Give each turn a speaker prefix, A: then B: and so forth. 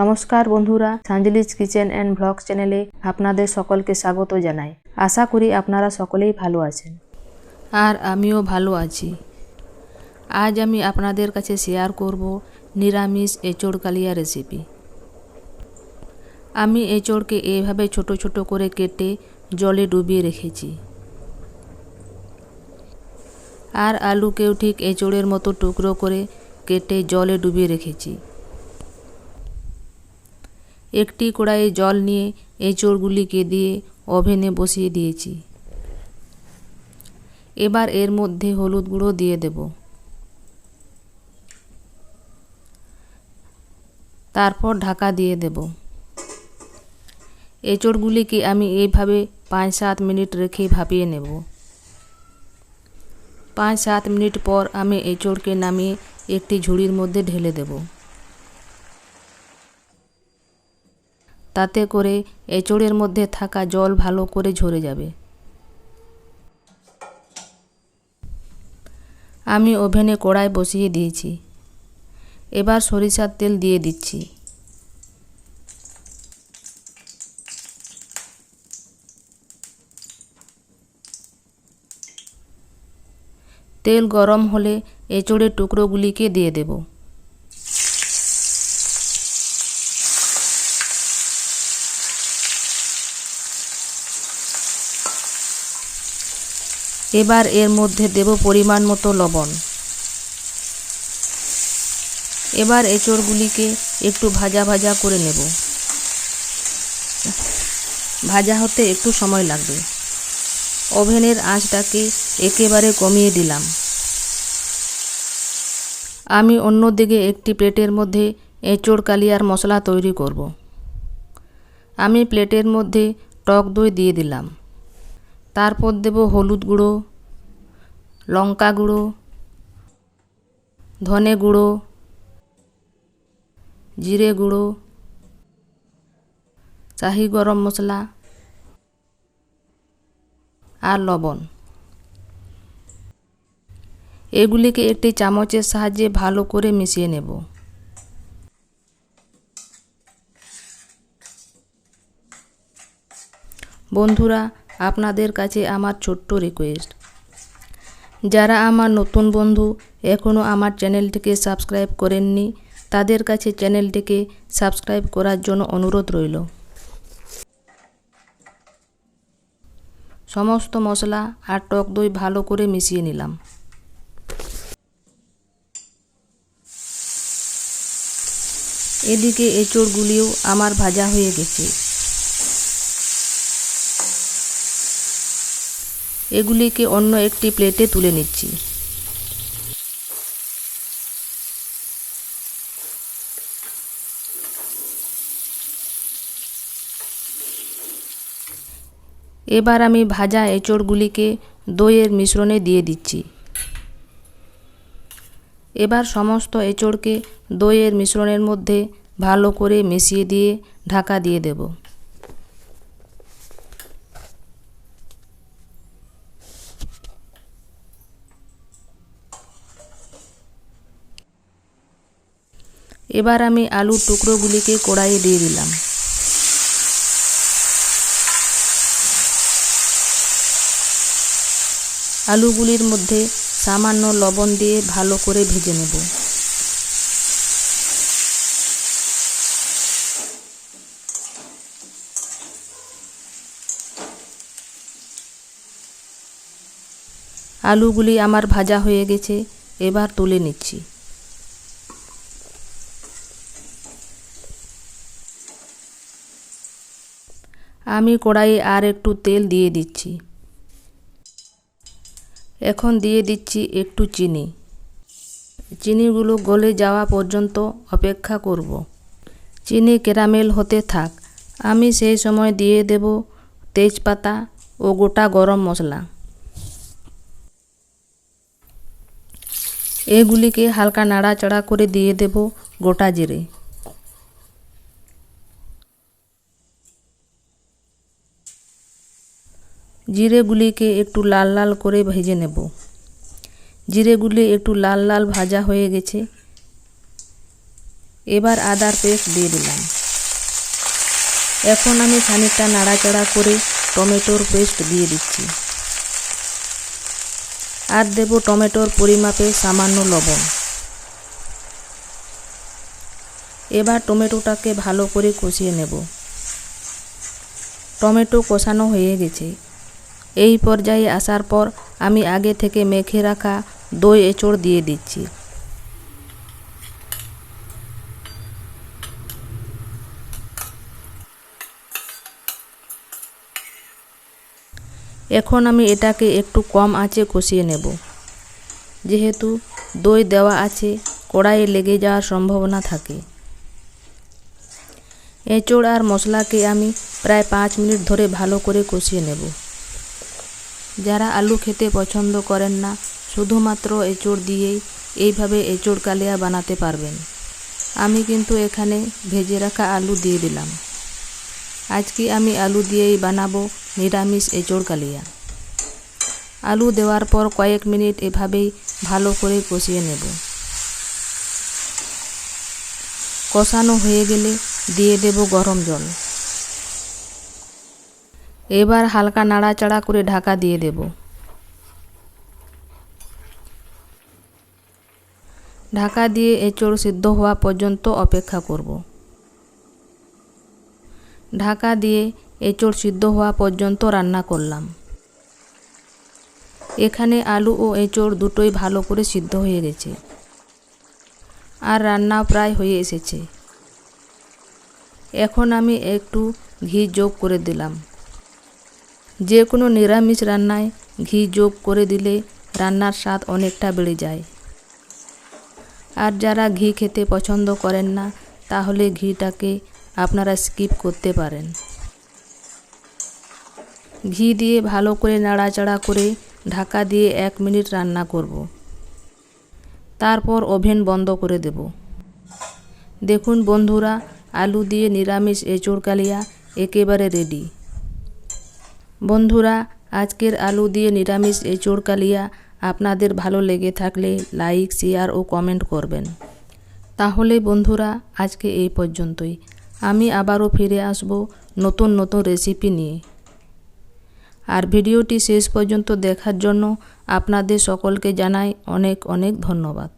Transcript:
A: নমস্কার বন্ধুরা সাঞ্জলিজ kitchen and blog চ্যানেলে আপনাদের সকলকে স্বাগত জানাই। আশা করি আপনারা সকলেই ভালো আছেন। আর আমিও ভালো আছি। আজ আমি আপনাদের কাছে শেয়ার করব নিরামিষ এঁচড় কালিয়া রেসিপি। আমি এঁচড়কে এইভাবে ছোট ছোট করে কেটে জলে ডুবিয়ে রেখেছি। আর আলুকেও ঠিক এঁচড়ের মতো টুকরো করে কেটে জলে ডুবিয়ে রেখেছি। একটি কড়াইয়ে জল নিয়ে এঁচড়গুলিকে দিয়ে ওভেনে বসিয়ে দিয়েছি। এবার এর মধ্যে হলুদ গুঁড়ো দিয়ে দেব। তারপর ঢাকা দিয়ে দেব। এঁচড়গুলিকে আমি এইভাবে পাঁচ সাত মিনিট রেখে ভাপিয়ে নেব। পাঁচ সাত মিনিট পর আমি এঁচড়কে নামিয়ে একটি ঝুড়ির মধ্যে ঢেলে দেব। তাতে করে এঁচড়ের মধ্যে থাকা জল ভালো করে ঝরে যাবে। আমি ওভেনে কড়াই বসিয়ে দিয়েছি। এবার সরিষার তেল দিয়ে দিচ্ছি। তেল গরম হলে এঁচড়ের টুকরোগুলিকে দিয়ে দেব। এবার এর মধ্যে দেব পরিমাণ মতো লবণ। এবার এঁচড়গুলিকে একটু ভাজা ভাজা করে নেব। ভাজা হতে একটু সময় লাগবে। ওভেনের আঁচটাকে একেবারে কমিয়ে দিলাম। আমি অন্যদিকে একটি প্লেটের মধ্যে এঁচড় কালিয়ার মশলা তৈরি করব। আমি প্লেটের মধ্যে টক দই দিয়ে দিলাম। তারপর দেব হলুদ গুঁড়ো, লঙ্কা গুঁড়ো, ধনে গুঁড়ো, জিরে গুঁড়ো শাহি গরম মশলা আর লবণ। এগুলিকে একটি চামচের সাহায্যে ভালো করে মিশিয়ে নেব। বন্ধুরা আপনাদের কাছে আমার ছোট্ট রিকোয়েস্ট যারা আমার নতুন বন্ধু এখনও আমার চ্যানেলটিকে সাবস্ক্রাইব করেননি, তাদের কাছে চ্যানেলটিকে সাবস্ক্রাইব করার জন্য অনুরোধ রইল। সমস্ত মশলা আর টক দই ভালো করে মিশিয়ে নিলাম। এদিকে এঁচড়গুলিও আমার ভাজা হয়ে গেছে। এগুলিকে অন্য একটি প্লেটে তুলে নিচ্ছি। এবার আমি ভাজা এঁচড়গুলিকে দইয়ের মিশ্রণে দিয়ে দিচ্ছি। এবার সমস্ত এঁচড়কে দইয়ের মিশ্রণের মধ্যে ভালো করে মিশিয়ে দিয়ে ঢাকা দিয়ে দেব। এবার আমি আলুর টুকরোগুলিকে কড়াইয়ে দিয়ে দিলাম। আলুগুলির মধ্যে সামান্য লবণ দিয়ে ভালো করে ভেজে নেব। আলুগুলি আমার ভাজা হয়ে গেছে, এবার তুলে নিচ্ছি। আমি কড়াইয়ে আর একটু তেল দিয়ে দিচ্ছি। এখন দিয়ে দিচ্ছি একটু চিনি। চিনিগুলো গলে যাওয়া পর্যন্ত অপেক্ষা করব। চিনি ক্যারামেল হতে থাক। আমি সেই সময় দিয়ে দেব তেজপাতা ও গোটা গরম মশলা। এগুলিকে হালকা নাড়াচাড়া করে দিয়ে দেব গোটা জিরে। জিরেগুলিকে একটু লাল লাল করে ভেজে নেব। জিরেগুলি একটু লাল লাল ভাজা হয়ে গেছে। এবার আদার পেস্ট দিয়ে দিলাম। এখন আমি খানিকটা নাড়াচাড়া করে টমেটোর পেস্ট দিয়ে দিচ্ছি। আর দেব টমেটোর পরিমাপে সামান্য লবণ। এবার টমেটোটাকে ভালো করে কষিয়ে নেব। টমেটো কষানো হয়ে গেছে। এই পর্যায়ে আসার পর আমি আগে থেকে মেখে রাখা দই এঁচড় দিয়ে দিচ্ছি। এখন আমি এটাকে একটু কম আঁচে কষিয়ে নেব। যেহেতু দই দেওয়া আছে, কড়াইয়ে লেগে যাওয়ার সম্ভাবনা থাকে। এঁচড় আর মশলাকে আমি প্রায় পাঁচ মিনিট ধরে ভালো করে কষিয়ে নেব। যারা আলু খেতে পছন্দ করেন না, শুধুমাত্র এঁচোড় দিয়েই এইভাবে এঁচোড় কালিয়া বানাতে পারবেন। আমি কিন্তু এখানে ভেজে রাখা আলু দিয়ে দিলাম। আজকে আমি আলু দিয়েই বানাবো নিরামিষ এঁচোড় কালিয়া। আলু দেওয়ার পর কয়েক মিনিট এভাবেই ভালো করে কষিয়ে নেব। কষানো হয়ে গেলে দিয়ে দেব গরম জল। এবার হালকা নাড়াচাড়া করে ঢাকা দিয়ে দেব। ঢাকা দিয়ে এঁচড় সিদ্ধ হওয়া পর্যন্ত অপেক্ষা করব। ঢাকা দিয়ে এঁচড় সিদ্ধ হওয়া পর্যন্ত রান্না করলাম। এখানে আলু ও এঁচড় দুটোই ভালো করে সিদ্ধ হয়ে গেছে। আর রান্না প্রায় হয়ে এসেছে। এখন আমি একটু ঘি যোগ করে দিলাম। যে কোনো নিরামিষ রান্নায় ঘি যোগ করে দিলে রান্নার স্বাদ অনেকটা বেড়ে যায়। আর যারা ঘি খেতে পছন্দ করেন না, তাহলে ঘিটাকে আপনারা স্কিপ করতে পারেন। ঘি দিয়ে ভালো করে নাড়াচাড়া করে ঢাকা দিয়ে এক মিনিট রান্না করব। তারপর ওভেন বন্ধ করে দেব। দেখুন বন্ধুরা, আলু দিয়ে নিরামিষ এঁচড় কালিয়া একেবারে রেডি। বন্ধুরা, আজকের আলু দিয়ে নিরামিষ এঁচড় কালিয়া আপনাদের ভালো লেগে থাকলে লাইক, শেয়ার ও কমেন্ট করবেন। তাহলে বন্ধুরা, আজকে এই পর্যন্তই। আমি আবারও ফিরে আসব নতুন নতুন রেসিপি নিয়ে। আর ভিডিওটি শেষ পর্যন্ত দেখার জন্য আপনাদের সকলকে জানাই অনেক অনেক ধন্যবাদ।